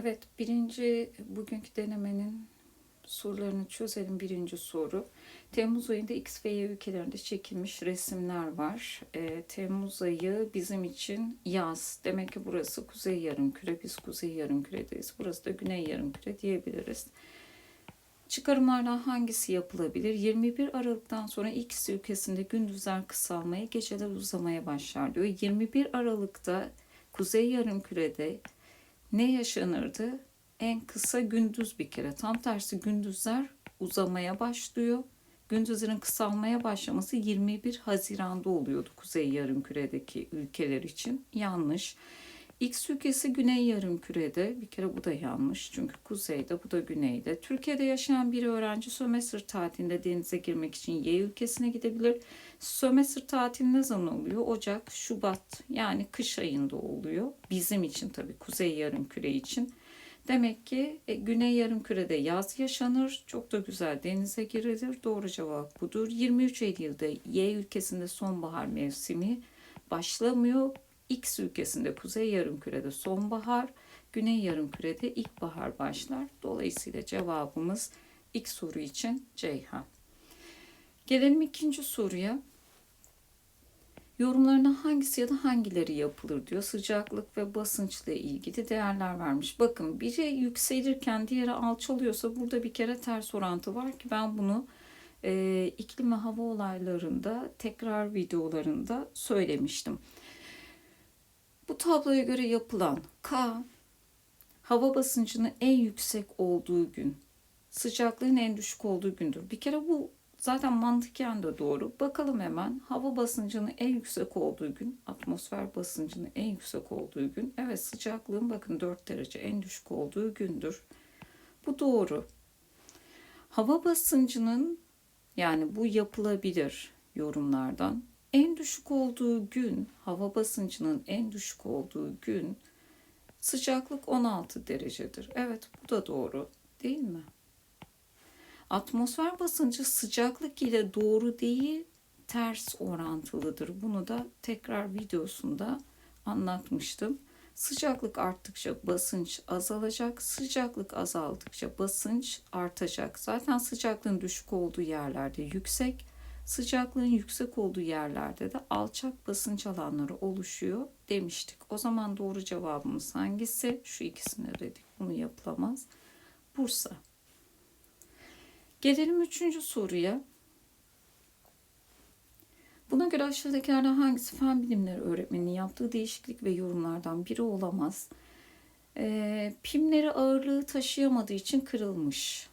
Evet, birinci bugünkü denemenin sorularını çözelim. Birinci soru. Temmuz ayında X ve Y ülkelerinde çekilmiş resimler var. Ee, Temmuz ayı bizim için yaz. Demek ki burası kuzey yarımküre. Biz kuzey yarımküredeyiz. Burası da güney yarımküre diyebiliriz. Çıkarımlardan hangisi yapılabilir? 21 Aralık'tan sonra X ülkesinde gündüzler kısalmaya, geceler uzamaya başlar diyor. 21 Aralık'ta kuzey yarımkürede ne yaşanırdı? En kısa gündüz bir kere. Tam tersi gündüzler uzamaya başlıyor. Gündüzlerin kısalmaya başlaması 21 Haziran'da oluyordu Kuzey Yarımküre'deki ülkeler için. Yanlış. X ülkesi Güney Yarımküre'de. Bir kere bu da yanlış. Çünkü kuzeyde, bu da güneyde. Türkiye'de yaşayan bir öğrenci sömestr tatilinde denize girmek için Y ülkesine gidebilir. Sömestr tatili ne zaman oluyor? Ocak, Şubat yani kış ayında oluyor. Bizim için tabii Kuzey Yarımküre için. Demek ki e, Güney Yarımküre'de yaz yaşanır. Çok da güzel denize girilir. Doğru cevap budur. 23 Eylül'de Y ülkesinde sonbahar mevsimi başlamıyor. X ülkesinde Kuzey Yarımküre'de sonbahar, Güney Yarımküre'de ilkbahar başlar. Dolayısıyla cevabımız ilk soru için Ceyhan. Gelelim ikinci soruya. Yorumlarına hangisi ya da hangileri yapılır diyor. Sıcaklık ve basınçla ilgili değerler vermiş. Bakın biri yükselirken diğeri alçalıyorsa burada bir kere ters orantı var ki ben bunu e, iklim ve hava olaylarında tekrar videolarında söylemiştim. Bu tabloya göre yapılan K hava basıncının en yüksek olduğu gün, sıcaklığın en düşük olduğu gündür. Bir kere bu zaten mantıken de doğru. Bakalım hemen hava basıncının en yüksek olduğu gün, atmosfer basıncının en yüksek olduğu gün. Evet sıcaklığın bakın 4 derece en düşük olduğu gündür. Bu doğru. Hava basıncının yani bu yapılabilir yorumlardan. En düşük olduğu gün, hava basıncının en düşük olduğu gün sıcaklık 16 derecedir. Evet bu da doğru değil mi? Atmosfer basıncı sıcaklık ile doğru değil ters orantılıdır. Bunu da tekrar videosunda anlatmıştım. Sıcaklık arttıkça basınç azalacak, sıcaklık azaldıkça basınç artacak. Zaten sıcaklığın düşük olduğu yerlerde yüksek, sıcaklığın yüksek olduğu yerlerde de alçak basınç alanları oluşuyor demiştik. O zaman doğru cevabımız hangisi? Şu ikisini dedik. Bunu yapılamaz. Bursa. Gelelim üçüncü soruya. Buna göre aşağıdakilerden hangisi fen bilimleri öğretmeninin yaptığı değişiklik ve yorumlardan biri olamaz? E, pimleri ağırlığı taşıyamadığı için kırılmış.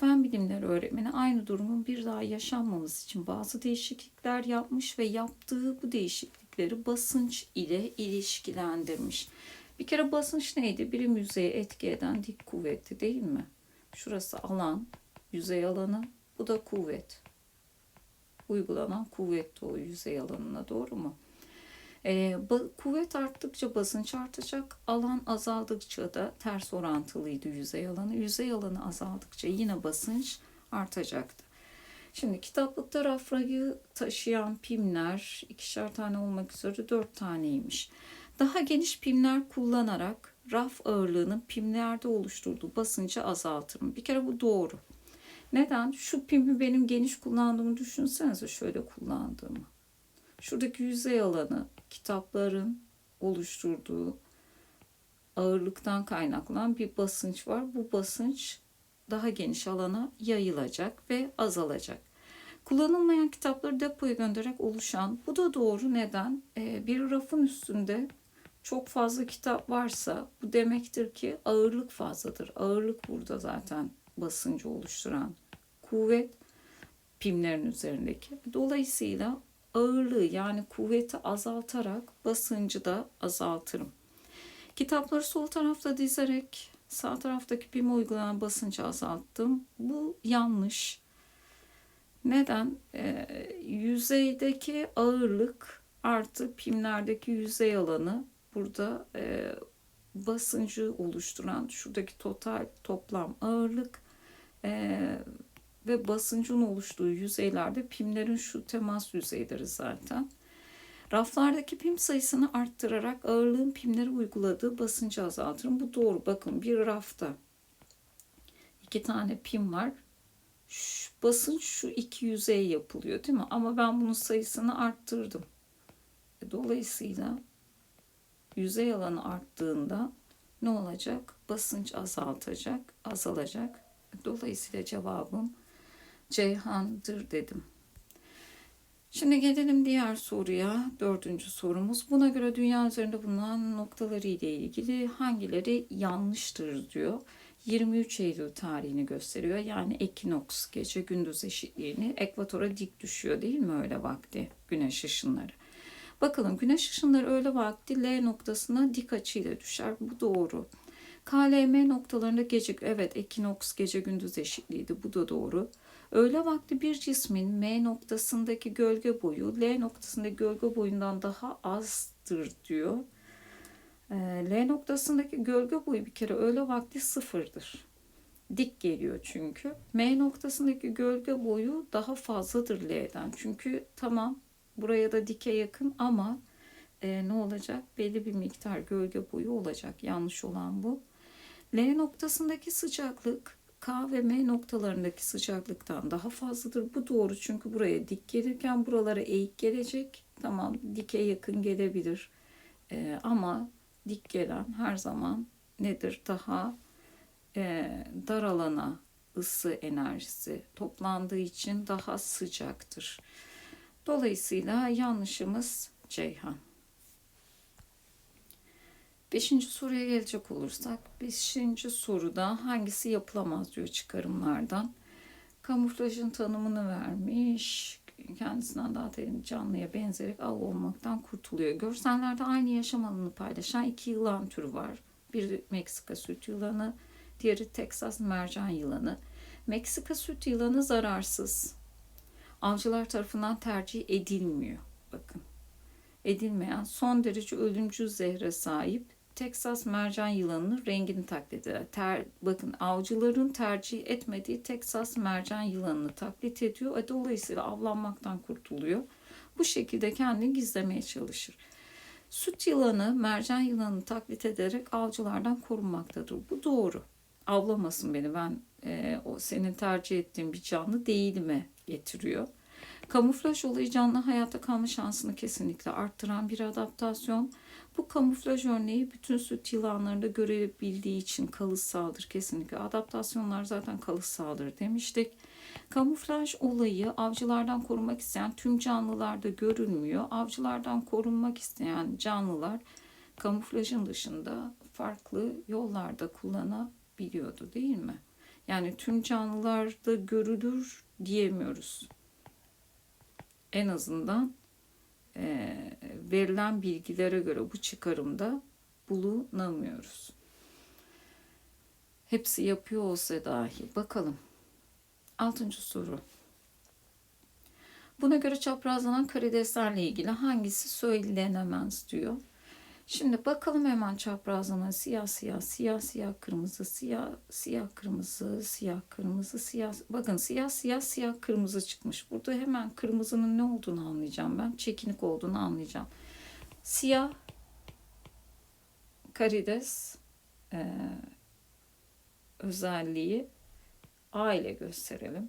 Fen bilimleri öğretmeni aynı durumun bir daha yaşanmaması için bazı değişiklikler yapmış ve yaptığı bu değişiklikleri basınç ile ilişkilendirmiş. Bir kere basınç neydi? Birim yüzeye etki eden dik kuvvetti değil mi? Şurası alan, yüzey alanı, bu da kuvvet. Uygulanan kuvvet o yüzey alanına doğru mu? Ee, kuvvet arttıkça basınç artacak, alan azaldıkça da ters orantılıydı yüzey alanı. Yüzey alanı azaldıkça yine basınç artacaktı. Şimdi kitaplıkta rafrayı taşıyan pimler ikişer tane olmak üzere dört taneymiş. Daha geniş pimler kullanarak raf ağırlığının pimlerde oluşturduğu basıncı azaltırım. Bir kere bu doğru. Neden? Şu pimi benim geniş kullandığımı düşünsenize şöyle kullandığımı. Şuradaki yüzey alanı kitapların oluşturduğu ağırlıktan kaynaklanan bir basınç var. Bu basınç daha geniş alana yayılacak ve azalacak. Kullanılmayan kitapları depoya göndererek oluşan, bu da doğru neden? Ee, bir rafın üstünde çok fazla kitap varsa bu demektir ki ağırlık fazladır. Ağırlık burada zaten basıncı oluşturan kuvvet pimlerin üzerindeki. Dolayısıyla ağırlığı yani kuvveti azaltarak basıncı da azaltırım. Kitapları sol tarafta dizerek sağ taraftaki pime uygulanan basıncı azalttım. Bu yanlış. Neden? Ee, yüzeydeki ağırlık artı pimlerdeki yüzey alanı burada e, basıncı oluşturan şuradaki total toplam ağırlık e, ve basıncın oluştuğu yüzeylerde pimlerin şu temas yüzeyleri zaten. Raflardaki pim sayısını arttırarak ağırlığın pimlere uyguladığı basıncı azaltırım. Bu doğru. Bakın bir rafta iki tane pim var. Şu, basınç şu iki yüzeye yapılıyor değil mi? Ama ben bunun sayısını arttırdım. E, Dolayısıyla yüzey alanı arttığında ne olacak? Basınç azaltacak, azalacak. Dolayısıyla cevabım Ceyhan'dır dedim. Şimdi gelelim diğer soruya. Dördüncü sorumuz. Buna göre dünya üzerinde bulunan noktaları ile ilgili hangileri yanlıştır diyor. 23 Eylül tarihini gösteriyor. Yani ekinoks gece gündüz eşitliğini ekvatora dik düşüyor değil mi öyle vakti güneş ışınları. Bakalım güneş ışınları öğle vakti L noktasına dik açıyla düşer. Bu doğru. KLM noktalarında gece evet ekinoks gece gündüz eşitliğiydi. Bu da doğru. Öğle vakti bir cismin M noktasındaki gölge boyu L noktasındaki gölge boyundan daha azdır diyor. Ee, L noktasındaki gölge boyu bir kere öğle vakti sıfırdır. Dik geliyor çünkü. M noktasındaki gölge boyu daha fazladır L'den. Çünkü tamam buraya da dike yakın ama e, ne olacak? Belli bir miktar gölge boyu olacak. Yanlış olan bu. L noktasındaki sıcaklık K ve M noktalarındaki sıcaklıktan daha fazladır. Bu doğru çünkü buraya dik gelirken buralara eğik gelecek. Tamam dike yakın gelebilir. Ee, ama dik gelen her zaman nedir? Daha e, dar alana ısı enerjisi toplandığı için daha sıcaktır. Dolayısıyla yanlışımız Ceyhan. Beşinci soruya gelecek olursak, beşinci soruda hangisi yapılamaz diyor çıkarımlardan. Kamuflajın tanımını vermiş. Kendisinden daha terin canlıya benzerek av olmaktan kurtuluyor. Görsellerde aynı yaşam alanını paylaşan iki yılan türü var. Biri Meksika süt yılanı, diğeri Teksas mercan yılanı. Meksika süt yılanı zararsız. Avcılar tarafından tercih edilmiyor. Bakın edilmeyen son derece ölümcül zehre sahip Teksas mercan yılanının rengini taklit eder. Ter, bakın avcıların tercih etmediği Teksas mercan yılanını taklit ediyor. E, dolayısıyla avlanmaktan kurtuluyor. Bu şekilde kendini gizlemeye çalışır. Süt yılanı mercan yılanını taklit ederek avcılardan korunmaktadır. Bu doğru. Avlamasın beni ben e, o senin tercih ettiğin bir canlı değilime getiriyor. Kamuflaj olayı canlı hayatta kalma şansını kesinlikle arttıran bir adaptasyon. Bu kamuflaj örneği bütün süt yılanlarında görebildiği için kalıtsaldır kesinlikle. Adaptasyonlar zaten kalıtsaldır demiştik. Kamuflaj olayı avcılardan korunmak isteyen tüm canlılarda görülmüyor. Avcılardan korunmak isteyen canlılar kamuflajın dışında farklı yollarda kullanabiliyordu değil mi? Yani tüm canlılarda görülür diyemiyoruz. En azından e, verilen bilgilere göre bu çıkarımda bulunamıyoruz. Hepsi yapıyor olsa dahi. Bakalım. Altıncı soru. Buna göre çaprazlanan karideslerle ilgili hangisi söylenemez diyor. Şimdi bakalım hemen çaprazlama siyah siyah siyah siyah kırmızı siyah siyah kırmızı siyah kırmızı siyah bakın siyah siyah siyah kırmızı çıkmış. Burada hemen kırmızının ne olduğunu anlayacağım ben. Çekinik olduğunu anlayacağım. Siyah karides e, özelliği A ile gösterelim.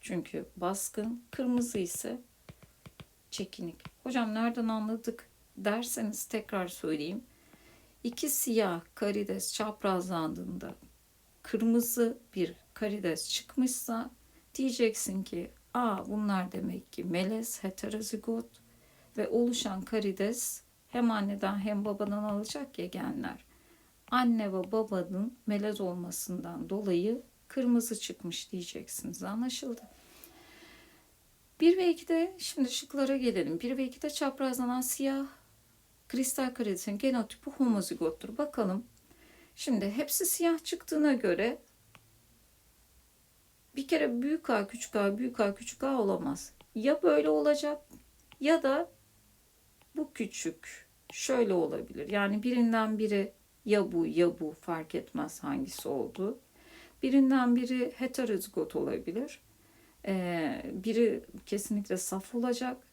Çünkü baskın kırmızı ise çekinik. Hocam nereden anladık? Derseniz tekrar söyleyeyim. İki siyah karides çaprazlandığında kırmızı bir karides çıkmışsa diyeceksin ki a bunlar demek ki melez heterozigot ve oluşan karides hem anneden hem babadan alacak ya genler. Anne ve babanın melez olmasından dolayı kırmızı çıkmış diyeceksiniz. Anlaşıldı. 1 ve 2'de şimdi şıklara gelelim. 1 ve 2'de çaprazlanan siyah kristal karidesinin genotipi homozigottur. Bakalım. Şimdi hepsi siyah çıktığına göre bir kere büyük A küçük A büyük A küçük A olamaz. Ya böyle olacak ya da bu küçük şöyle olabilir. Yani birinden biri ya bu ya bu fark etmez hangisi oldu. Birinden biri heterozigot olabilir. Ee, biri kesinlikle saf olacak.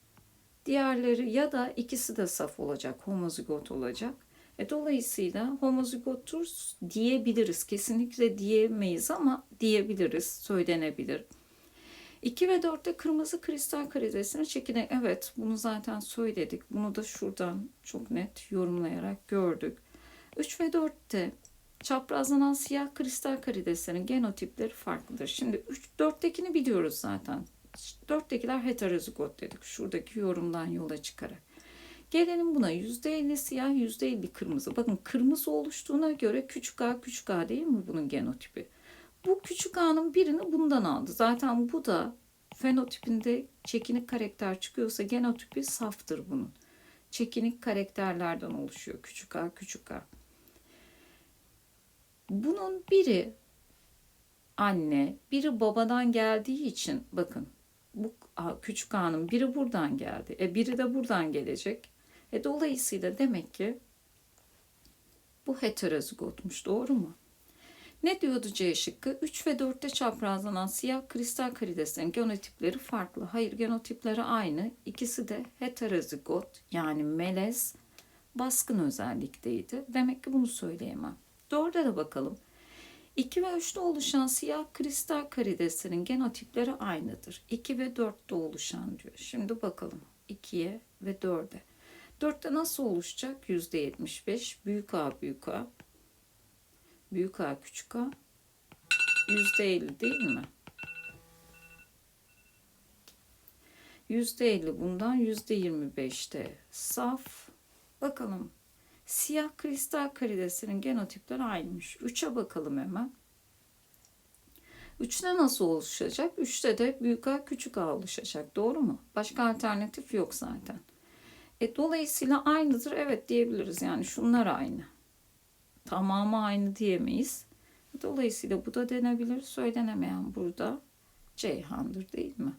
Diğerleri ya da ikisi de saf olacak, homozigot olacak. E, dolayısıyla homozigotur diyebiliriz. Kesinlikle diyemeyiz ama diyebiliriz, söylenebilir. 2 ve 4'te kırmızı kristal karidesine çekilen evet bunu zaten söyledik. Bunu da şuradan çok net yorumlayarak gördük. 3 ve 4'te çaprazlanan siyah kristal karideslerin genotipleri farklıdır. Şimdi 3 4'tekini biliyoruz zaten. 4'tekiler heterozigot dedik. Şuradaki yorumdan yola çıkarak. Gelelim buna %50 siyah %50 kırmızı. Bakın kırmızı oluştuğuna göre küçük a küçük a değil mi bunun genotipi? Bu küçük a'nın birini bundan aldı. Zaten bu da fenotipinde çekinik karakter çıkıyorsa genotipi saftır bunun. Çekinik karakterlerden oluşuyor küçük a küçük a. Bunun biri anne, biri babadan geldiği için bakın bu küçük a'nın biri buradan geldi. E biri de buradan gelecek. E dolayısıyla demek ki bu heterozigotmuş doğru mu? Ne diyordu C şıkkı? 3 ve 4'te çaprazlanan siyah kristal karideslerin genotipleri farklı. Hayır genotipleri aynı. İkisi de heterozigot yani melez baskın özellikteydi. Demek ki bunu söyleyemem. 4'e de bakalım. 2 ve 3'te oluşan siyah kristal karideslerin genotipleri aynıdır. 2 ve 4'te oluşan diyor. Şimdi bakalım 2'ye ve 4'e. 4'te nasıl oluşacak? %75 büyük A büyük A büyük A küçük A %50 değil mi? %50 bundan %25'te saf. Bakalım siyah kristal karidesinin genotipleri aynıymış. 3'e bakalım hemen. 3'te nasıl oluşacak? 3'te de büyük A küçük A oluşacak. Doğru mu? Başka alternatif yok zaten. E, dolayısıyla aynıdır. Evet diyebiliriz. Yani şunlar aynı. Tamamı aynı diyemeyiz. Dolayısıyla bu da denebilir. Söylenemeyen burada Ceyhan'dır değil mi?